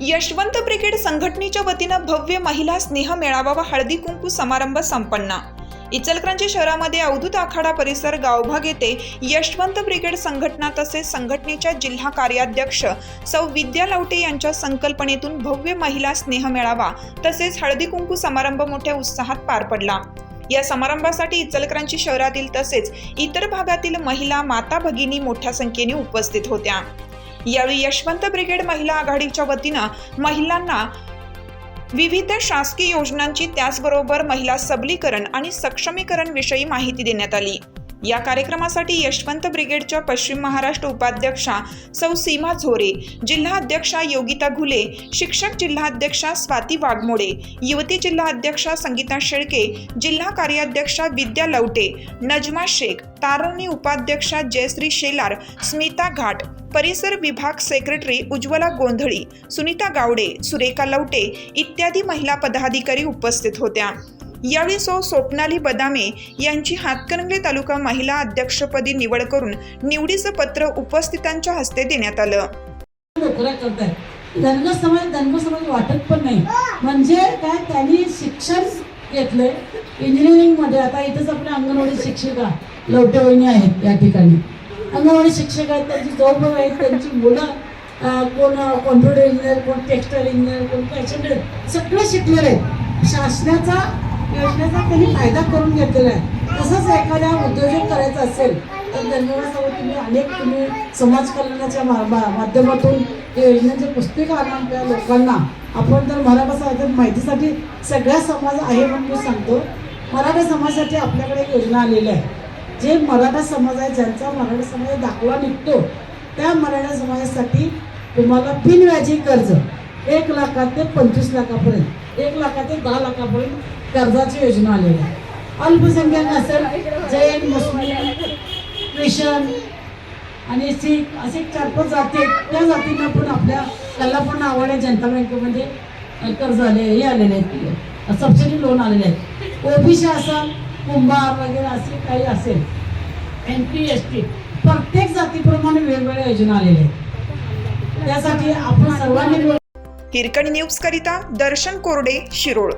Yashwant brigade संघटनेच्या वतीनं भव्य महिला स्नेह मेळावा व हळदी कुंकू समारंभ संपन्न. इचलकरंजी शहरामध्ये अवधूत आखाडा परिसर गावभाग येथे यशवंत ब्रिगेड संघटना तसेच संघटनेच्या जिल्हा कार्याध्यक्ष सौ विद्या लवटे यांच्या संकल्पनेतून भव्य महिला स्नेह मेळावा तसेच हळदी कुंकू समारंभ मोठ्या उत्साहात पार पडला. या समारंभासाठी इचलकरंजी शहरातील तसेच इतर भागातील महिला माता भगिनी मोठ्या संख्येने उपस्थित होत्या. यावेळी यशवंत ब्रिगेड महिला आघाडीच्या वतीनं महिलांना विविध शासकीय योजनांची त्याचबरोबर महिला सबलीकरण आणि सक्षमीकरण विषयी माहिती देण्यात आली. या कार्यक्रमासाठी यशवंत ब्रिगेडच्या पश्चिम महाराष्ट्र उपाध्यक्षा सौ सीमा झोरे जिल्हा अध्यक्षा योगिता घुले शिक्षक जिल्हाध्यक्षा स्वाती वाघमोडे युवती जिल्हा अध्यक्षा संगीता शेळके जिल्हा कार्याध्यक्षा विद्या लवटे नजमा शेख तारणी उपाध्यक्षा जयश्री शेलार स्मिता घाट परिसर विभाग सेक्रेटरी उज्ज्वला गोंधळी सुनीता गावडे सुरेखा लवटे इत्यादी महिला पदाधिकारी उपस्थित होत्या. यावेळी सौ स्वप्नाली बदामे यांची हातकणंगले तालुका महिला अध्यक्षपदी निवड करून निवडीचं पत्र उपस्थितांच्या हस्ते देण्यात आलं. नोकऱ्या करताय धनगर समाज धनगर समाज वाटत पण नाही. म्हणजे काय त्यांनी शिक्षण घेतलंय. इंजिनिअरिंगमध्ये. आता इथंच आपल्या अंगणवाडी शिक्षिका लवटे वहिनी आहेत या ठिकाणी. अंगणवाडी शिक्षक आहेत त्यांची जॉब आहेत त्यांची मुलं कोण कॉम्प्युटर इंजिनियर कोण टेक्स्टाईल इंजिनियर कोण फॅशन सगळे शिकलेले आहेत. शासनाचा योजनेचा त्यांनी फायदा करून घेतलेला आहे. तसंच एखाद्या उद्योजक करायचा असेल तर धन्यवादासोबत तुम्ही अनेक तुम्ही समाज कल्याणाच्या मा- मा- माध्यमातून या योजनेचे पुस्तकं आणून लोकांना आपण तर मराठा माहितीसाठी सगळ्या समाज आहे म्हणून मी सांगतो मराठा समाजासाठी आपल्याकडे एक योजना आलेली आहे. जे मराठा समाज आहे ज्यांचा मराठा समाज दाखला निघतो त्या मराठा समाजासाठी तुम्हाला बिनव्याजी कर्ज एक लाखात ते पंचवीस लाखापर्यंत एक लाखात ते दहा लाखापर्यंत कर्जाची योजना आलेली आहे. अल्पसंख्याक असेल जैन मुस्लिम क्रिश्चन आणि सिख असे चार पाच जाती आहेत. त्या जातींना पण आपल्या त्याला पण आवड आहे जनता बँकेमध्ये कर्ज आले हे आलेले आहेत. सबसिडी लोन आलेले आहेत. ओबीसी असाल कुंभार वगैरे असे काही असेल एन पी एस टी प्रत्येक जातीप्रमाणे वेगवेगळ्या योजना आलेल्या आहेत. त्यासाठी आपण सर्वांनी हिरकणी न्यूज करिता दर्शन कोरडे शिरोळ.